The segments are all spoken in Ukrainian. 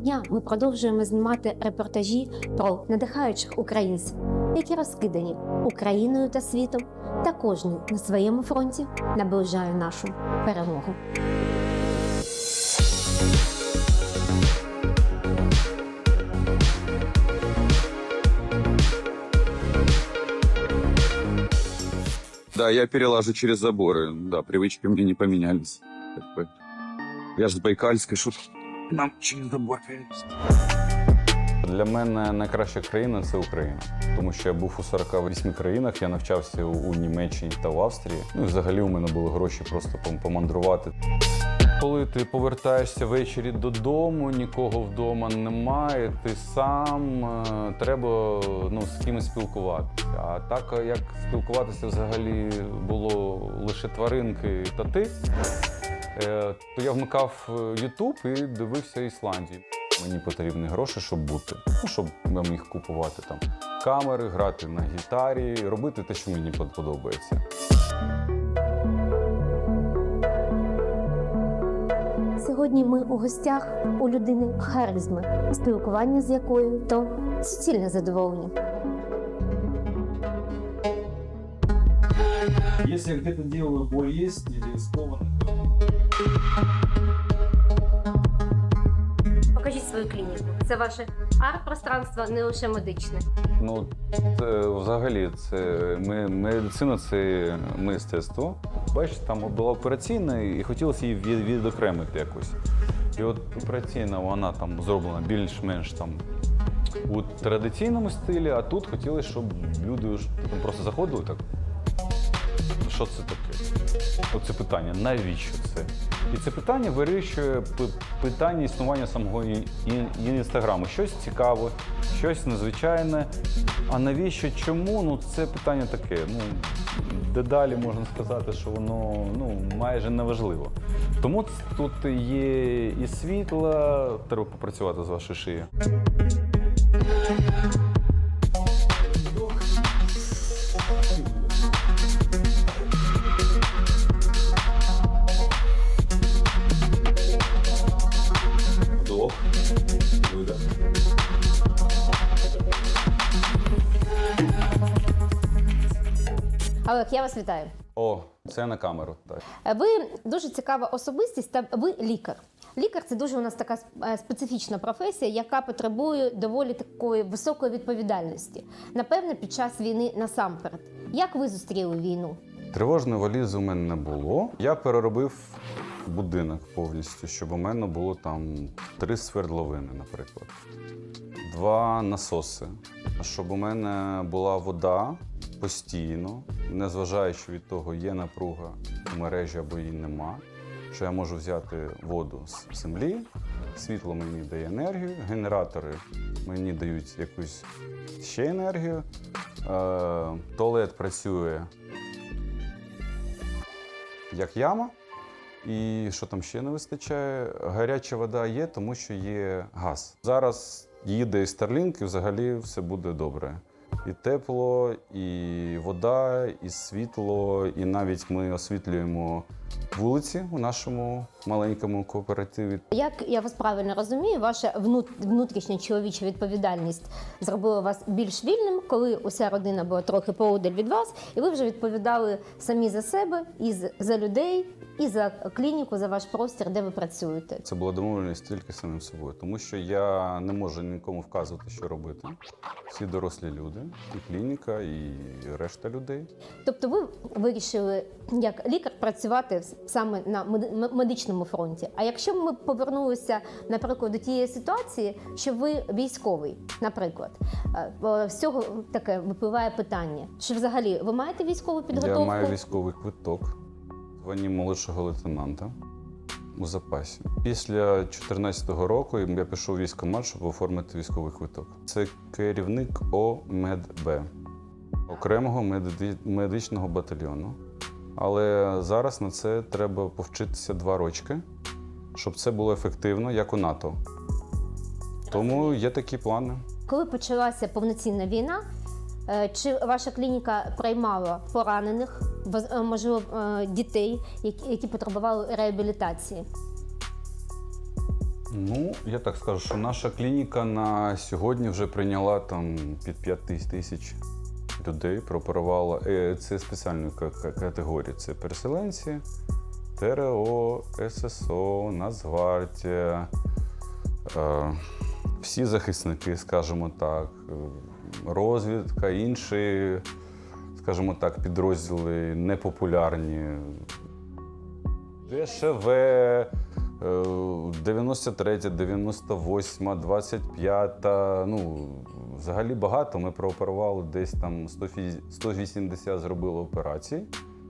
Доброго дня! Ми продовжуємо знімати репортажі про надихаючих українців, які розкидані Україною та світом, та кожен на своєму фронті наближає нашу перемогу. Да, я перелажу через заборы. Да, привычки мне не поменялись. Как бы. Я же с Байкальской, что нам через забор. Для мене найкраща країна це Україна, тому що я був у 48 країнах. Я навчався у Німеччині та в Австрії. Ну і взагалі у мене були гроші просто помандрувати. Коли ти повертаєшся ввечері додому, нікого вдома немає, ти сам е, треба ну, з кимось спілкуватися. А так е, як спілкуватися взагалі було лише тваринки та ти, то я вмикав Ютуб і дивився Ісландію. Мені потрібні гроші, щоб бути. Ну, щоб я міг купувати там камери, грати на гітарі, робити те, що мені подобається. Сьогодні ми у гостях у людини харизми, спілкування з якою то суцільне задоволення. Если я где-то делаю боль есть или Покажіть свою клініку. Це ваше арт-пространство, не лише медичне. Ну, це, взагалі, це ми, медицина це мистецтво. Бачиш, там була операційна і хотілося її від, відокремити якось. І от операційна вона там зроблена більш-менш там у традиційному стилі, а тут хотіли, щоб люди просто заходили так. Що це таке? Оце питання, навіщо це? І це питання вирішує питання існування самого інстаграму. Щось цікаве, щось незвичайне. А навіщо? Чому? Ну це питання таке. Ну дедалі можна сказати, що воно ну майже неважливо. Тому тут є і світло, треба попрацювати з вашою шиєю. Олег, я вас вітаю. О, це на камеру. Так. Ви дуже цікава особистість, та ви лікар. Лікар це дуже у нас така е, специфічна професія, яка потребує доволі такої високої відповідальності. Напевне, під час війни насамперед. Як ви зустріли війну? Тривожної валізи у мене не було. Я переробив будинок повністю, щоб у мене було там три свердловини, наприклад, два насоси, щоб у мене була вода постійно, незважаючи від того, є напруга у мережі або її нема. Що я можу взяти воду з землі, світло мені дає енергію, генератори мені дають якусь ще енергію. Е, туалет працює як яма. І що там ще не вистачає? Гаряча вода є, тому що є газ. Зараз їде Starlink, і взагалі все буде добре. І тепло, і вода, і світло, і навіть ми освітлюємо вулиці у нашому маленькому кооперативі. Як я вас правильно розумію, ваша внут- внутрішня чоловіча відповідальність зробила вас більш вільним, коли уся родина була трохи поодаль від вас, і ви вже відповідали самі за себе і за людей, і за клініку, за ваш простір, де ви працюєте. Це була домовленість тільки самим собою, тому що я не можу нікому вказувати, що робити. Всі дорослі люди, і клініка, і решта людей. Тобто, ви вирішили як лікар працювати саме на медичному фронті. А якщо ми повернулися, наприклад, до тієї ситуації, що ви військовий, наприклад, е, е, з цього таке випливає питання: чи взагалі ви маєте військову підготовку? Я маю військовий квиток в званні молодшого лейтенанта у запасі. Після 2014 року я пішов військкомат, щоб оформити військовий квиток. Це керівник ОМЕДБ, окремого меди- медичного батальйону. Але зараз на це треба повчитися два рочки, щоб це було ефективно, як у НАТО. Тому є такі плани. Коли почалася повноцінна війна, чи ваша клініка приймала поранених, е, можливо, е, дітей, які, потребували реабілітації? Ну, я так скажу, що наша клініка на сьогодні вже прийняла там під 5 тисяч людей, прооперувала. Е, Це спеціальної ка- ка- категорії. Це переселенці, ТРО, ССО, Нацгвардія, е, всі захисники, скажімо так, е, розвідка, інші, скажімо так, підрозділи непопулярні. ДШВ, е, 93, 98, 25. Ну, взагалі багато. Ми прооперували десь там 180 зробили операцій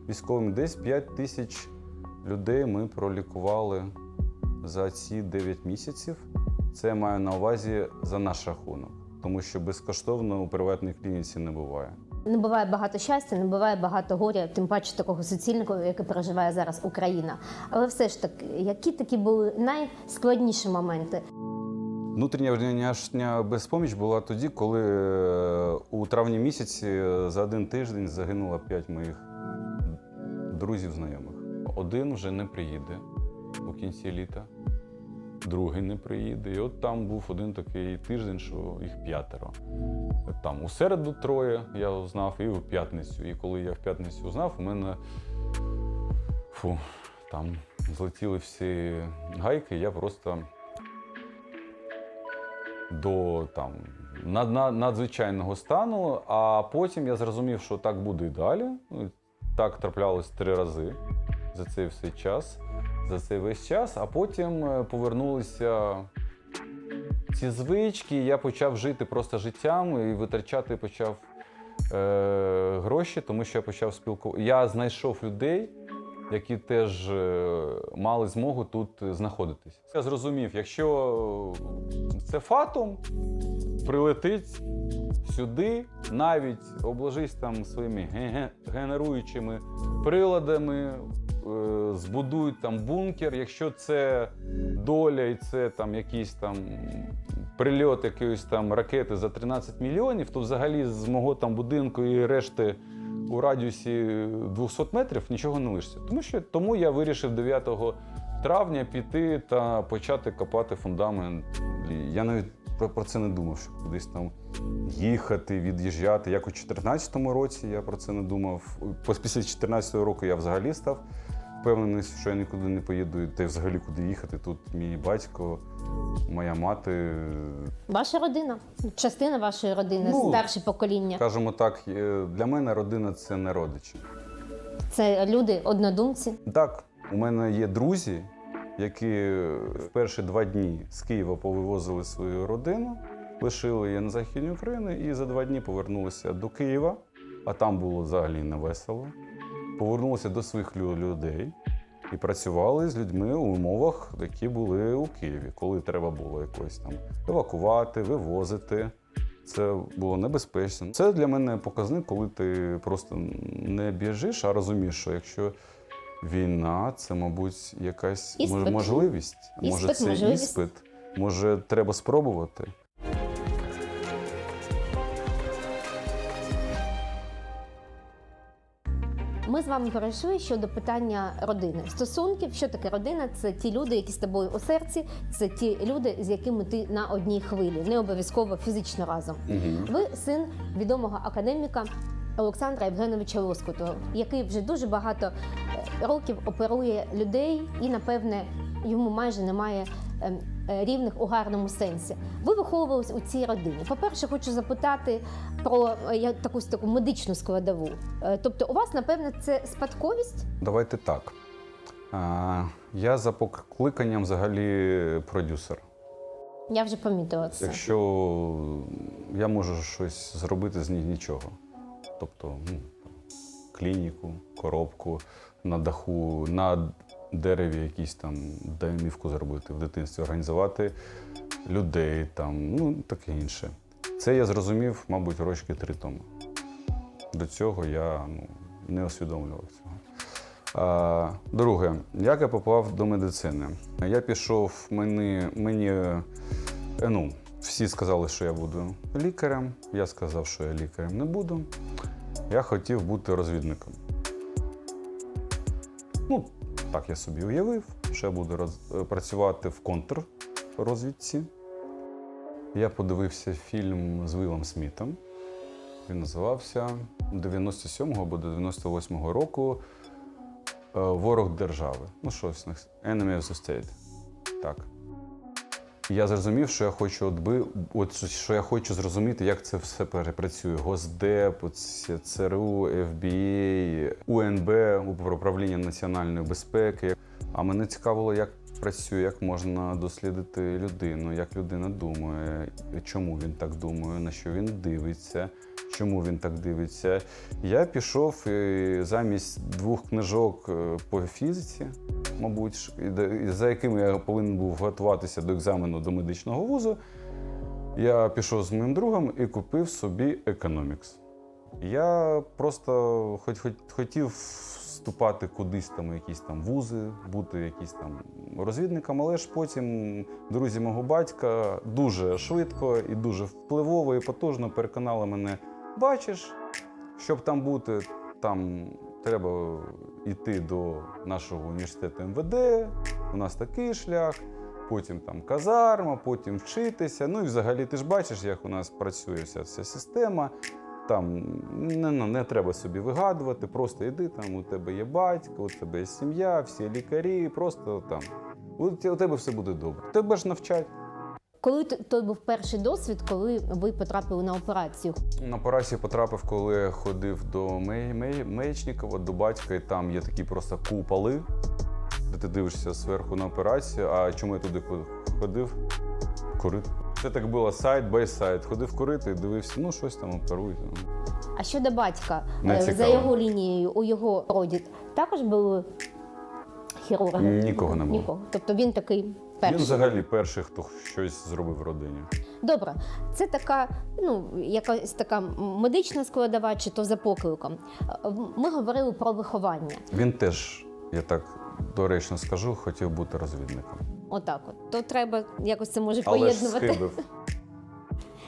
військовим. Десь 5 тисяч людей ми пролікували за ці 9 місяців. Це маю на увазі за наш рахунок, тому що безкоштовно у приватній клініці не буває. Не буває багато щастя, не буває багато горя, тим паче такого суцільного, яке переживає зараз Україна. Але все ж таки, які такі були найскладніші моменти? Внутрішня внутрішня безпоміч була тоді, коли е, у травні місяці е, за один тиждень загинуло п'ять моїх друзів, знайомих. Один вже не приїде у кінці літа, другий не приїде. І от там був один такий тиждень, що їх п'ятеро. Там у середу троє я знав, і в п'ятницю. І коли я в п'ятницю узнав, у мене фу, там злетіли всі гайки, я просто до там над, над- надзвичайного стану. А потім я зрозумів, що так буде і далі. Ну, Так траплялось три рази за цей все час, за цей весь час. А потім е, повернулися ці звички. Я почав жити просто життям і витрачати почав е, гроші, тому що я почав спілкуватися. Я знайшов людей, які теж е, мали змогу тут знаходитись. Я зрозумів, якщо це фатум, прилетить сюди, навіть обложись там своїми генеруючими приладами, збудують там бункер. Якщо це доля і це там якийсь там прильот якоїсь там ракети за 13 мільйонів, то взагалі з мого там будинку і решти у радіусі 200 метрів нічого не лишиться. Тому що тому я вирішив 9 травня піти та почати копати фундамент. Я навіть про, про це не думав, що кудись там їхати, від'їжджати. Як у 2014 році я про це не думав. Після 2014 року я взагалі став впевнений, що я нікуди не поїду, та й взагалі куди їхати. Тут мій батько, моя мати. Ваша родина, частина вашої родини, Ну, старше покоління. Скажімо так, е, для мене родина це не родичі. Це люди, однодумці. Так, у мене є друзі, які в перші два дні з Києва повивозили свою родину, лишили її на Західній Україні і за два дні повернулися до Києва, а там було взагалі не весело. Повернулися до своїх людей і працювали з людьми у умовах, які були у Києві, коли треба було якось там евакувати, вивозити. Це було небезпечно. Це для мене показник, коли ти просто не біжиш, а розумієш, що якщо війна, це, мабуть, якась Іспит. можливість. А може, це можливість. іспит. Може, треба спробувати. Ми з вами перейшли щодо питання родини. Стосунків, що таке родина? Це ті люди, які з тобою у серці, це ті люди, з якими ти на одній хвилі, не обов'язково фізично разом. Ви син відомого академіка Олександра Євгеновича Лоскутого, який вже дуже багато років оперує людей, і напевне йому майже немає ем, е, рівних у гарному сенсі. Ви виховувались у цій родині. По-перше, хочу запитати про е, я- таку таку медичну складову. Е, Тобто, у вас, напевне, це спадковість? Давайте так. Я за покликанням взагалі продюсер. Я вже помітила це. Якщо я можу щось зробити з нічого. Тобто ну, клініку, коробку на даху, на дереві якісь там домівку зробити в дитинстві, організувати людей, там, ну таке інше. Це я зрозумів, мабуть, рочки три тому. До цього я ну, не усвідомлював цього. А, друге, як я попав до медицини? Я пішов, мені, мені е, ну, всі сказали, що я буду лікарем. Я сказав, що я лікарем не буду. Я хотів бути розвідником. Ну, так я собі уявив, що я буду роз... е, працювати в контррозвідці. Я подивився фільм з Вилом Смітом. Він називався 97-го або 98-го року е, Ворог держави. Ну, щось Enemy of the State. Так. Я зрозумів, що я хочу отби, от що- я хочу зрозуміти, як це все перепрацює. Госдеп, ЦРУ, ФБІ, УНБ, управління національної безпеки. А мене цікавило, як працює, як можна дослідити людину, як людина думає, чому він так думає, на що він дивиться, чому він так дивиться. Я пішов і замість двох книжок е, по фізиці, мабуть, за якими я повинен був готуватися до екзамену до медичного вузу. Я пішов з моїм другом і купив собі економікс. Я просто хоч, хоч, хотів вступати кудись там, якісь там вузи, бути якийсь там розвідником, але ж потім друзі мого батька дуже швидко і дуже впливово і потужно переконали мене: бачиш, щоб там бути, там треба йти до нашого університету МВД, у нас такий шлях. Потім там казарма, потім вчитися. Ну і взагалі ти ж бачиш, як у нас працює вся ця система. Там не, не, не треба собі вигадувати, просто йди, там у тебе є батько, у тебе є сім'я, всі лікарі, просто там. У, у тебе все буде добре. Тебе ж навчать. Коли той був перший досвід, коли ви потрапили на операцію? На операцію потрапив, коли ходив до Мечникова, до батька, і там є такі просто куполи, де ти дивишся зверху на операцію. А чому я туди ходив? Курити. Це так було сайт бай сайт. Ходив курити дивився, ну щось там оперують. ну. А щодо батька, е, за його лінією, у його роді також були хірурги? Нікого не було. Нікого. Тобто він такий перший. Він взагалі перший, хто щось зробив в родині. Добре, це така, ну, якась така медична складова, чи то за покликом. Е, Ми говорили про виховання. Він теж, я так доречно скажу, хотів бути розвідником. Отак от. То треба якось це може Але ж поєднувати. схибив.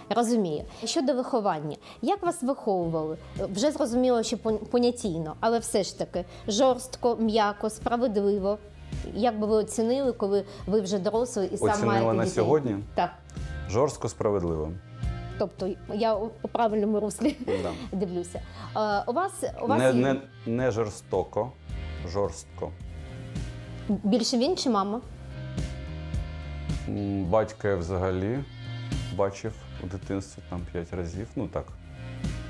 Розумію. Щодо виховання, як вас виховували? Вже зрозуміло, що пон- понятійно, але все ж таки жорстко, м'яко, справедливо. Як би ви оцінили, коли ви вже дорослий і сам Оцінила маєте на сьогодні Так. жорстко справедливо. Тобто я у правильному руслі Да. дивлюся. Е, у вас, у вас Не, є не, не жорстоко, жорстко. більше він чи мама? Батька я взагалі бачив у дитинстві там п'ять разів. Ну так,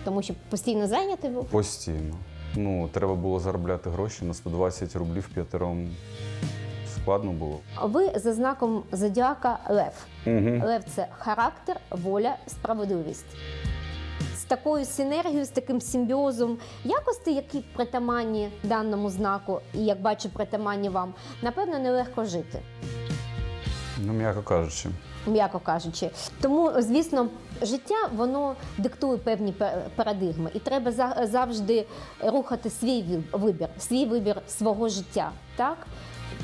Тому що постійно зайнятий був. постійно. Ну, треба було заробляти гроші на 120 рублів п'ятером. Складно було. Ви за знаком зодіака Лев. Угу. Лев це характер, воля, справедливість. З такою синергією, з таким симбіозом якості, які притаманні даному знаку, і як бачу, притаманні вам, напевно, нелегко жити, Ну, м'яко кажучи. М'яко кажучи. Тому, звісно, життя воно диктує певні пе- парадигми, і треба за- завжди рухати свій виб- вибір, свій вибір свого життя. Так?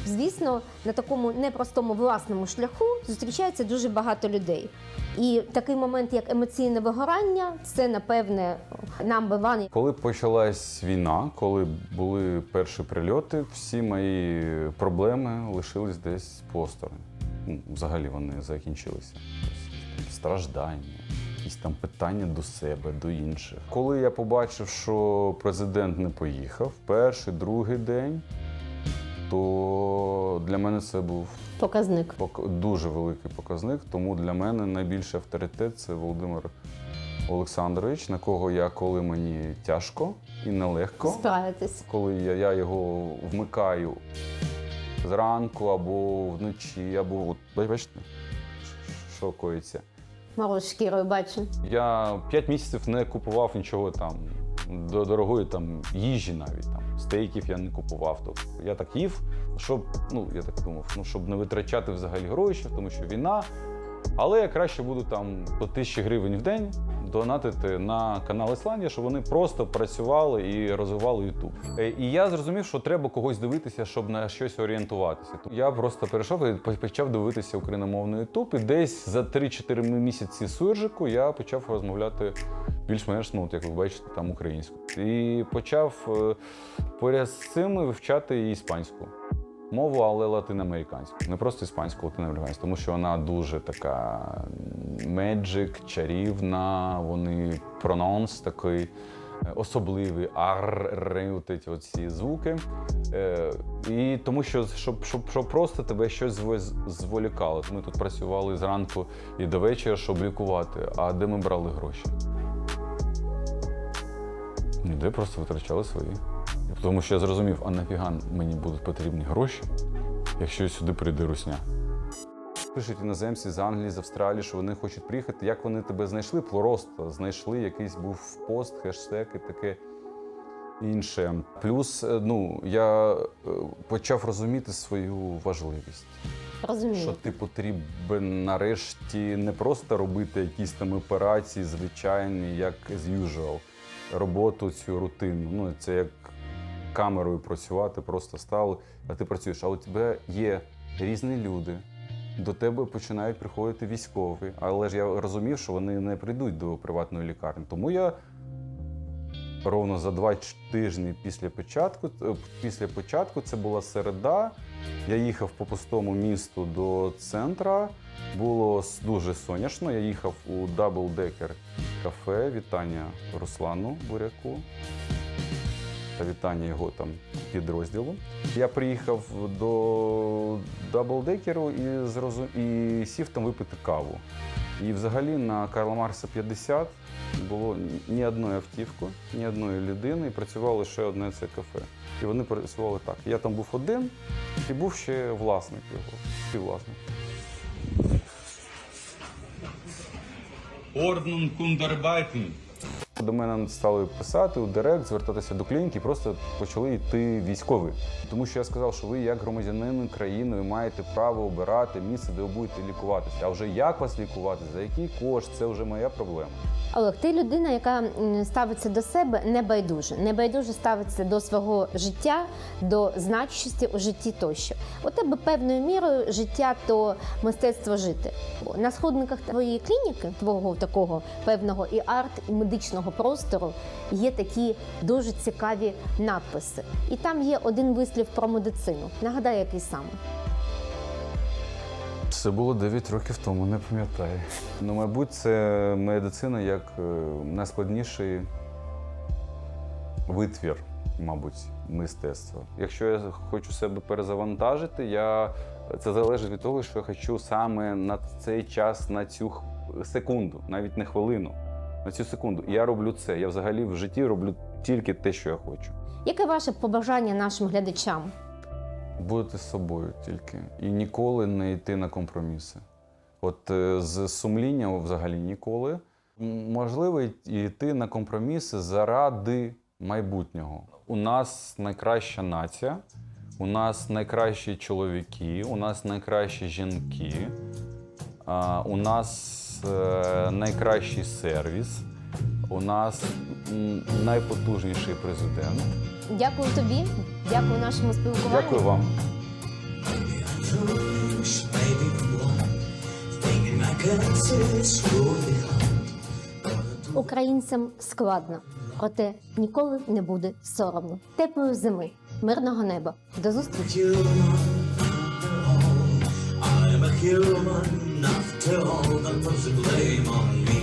Звісно, на такому непростому власному шляху зустрічається дуже багато людей. І такий момент, як емоційне вигорання, це напевне number one. Коли почалась війна, коли були перші прильоти, всі мої проблеми лишились десь посторонь. Ну, взагалі вони закінчилися. Тобто, Страждання, якісь там питання до себе, до інших. Коли я побачив, що президент не поїхав перший, другий день, то для мене це був Показник. пок- дуже великий показник. Тому для мене найбільший авторитет це Володимир Олександрович, на кого я, коли мені тяжко і нелегко, Справитись. коли я, я його вмикаю зранку або вночі, або от бачите, що коїться. Мороз шкірою бачу. Я 5 місяців не купував нічого там до дорогої там їжі навіть там стейків я не купував. Тобто я так їв, щоб ну я так думав, ну щоб не витрачати взагалі гроші, тому що війна. Але я краще буду там по тисячі гривень в день донатити на канал Ісландія, щоб вони просто працювали і розвивали Ютуб. Е, І я зрозумів, що треба когось дивитися, щоб на щось орієнтуватися. Я просто перейшов і почав дивитися україномовний Ютуб. І десь за 3-4 місяці суржику я почав розмовляти більш-менш, ну, як ви бачите, там українською. І почав е, поряд з цим вивчати і іспанську. Мову, але латиноамериканську. Не просто іспанську, латиноамериканську, тому що вона дуже така меджик, чарівна, вони прононс такий е, особливий, ар, от ці оці звуки. Е, і тому що щоб, щоб, щоб просто тебе щось зволікало. Ми тут працювали зранку і до вечора, щоб лікувати. А де ми брали гроші? Ніде просто витрачали свої. Тому що я зрозумів, а нафіга мені будуть потрібні гроші, якщо сюди прийде русня. Пишуть іноземці з Англії, з Австралії, що вони хочуть приїхати. Як вони тебе знайшли? Просто знайшли якийсь був пост, хештег і таке інше. Плюс, е, ну, я е, почав розуміти свою важливість. Розумію. Що ти потрібен нарешті не просто робити якісь там операції звичайні, як as usual, роботу цю рутинну. Ну, це як камерою працювати, просто стали, а ти працюєш. А у тебе є різні люди. До тебе починають приходити військові, але ж я розумів, що вони не прийдуть до приватної лікарні. Тому я ровно за два тижні після початку, е, після початку, це була середа. Я їхав по пустому місту до центра. Було дуже сонячно. Я їхав у Double Decker кафе. Вітання Руслану Буряку та вітання його там підрозділу. Я приїхав до даблдекеру і, зрозу... і сів там випити каву. І взагалі на Карла Марса 50 було ні одної автівки, ні одної людини, і працювало лише одне це кафе. І вони працювали так. Я там був один, і був ще власник його, співвласник. Орден Кундербайтен. До мене стали писати у директ, звертатися до клініки, просто почали йти військові. Тому що я сказав, що ви, як громадянин країни, маєте право обирати місце, де ви будете лікуватися. А вже як вас лікувати, за який кошт, це вже моя проблема. Олег, ти людина, яка ставиться до себе небайдуже, небайдуже ставиться до свого життя, до значущості у житті тощо. У тебе певною мірою життя то мистецтво жити. На сходниках твоєї клініки, твого такого певного і арт, і медичного простору є такі дуже цікаві надписи. І там є один вислів про медицину. Нагадай, який саме. Це було 9 років тому, не пам'ятаю. Ну, мабуть, це медицина як е, найскладніший витвір, мабуть, мистецтва. Якщо я хочу себе перезавантажити, я... це залежить від того, що я хочу саме на цей час, на цю секунду, навіть не хвилину. На цю секунду. Я роблю це. Я взагалі в житті роблю тільки те, що я хочу. Яке ваше побажання нашим глядачам? Бути з собою тільки і ніколи не йти на компроміси. От е, з сумлінням взагалі ніколи. Можливо, йти на компроміси заради майбутнього. У нас найкраща нація, у нас найкращі чоловіки, у нас найкращі жінки, у нас е, найкращий сервіс, у нас найпотужніший президент. Дякую тобі, дякую нашому спілкуванню. Дякую вам. Українцям складно, проте ніколи не буде соромно. Теплої зими, мирного неба. До зустрічі! Tell all the puts blame on me.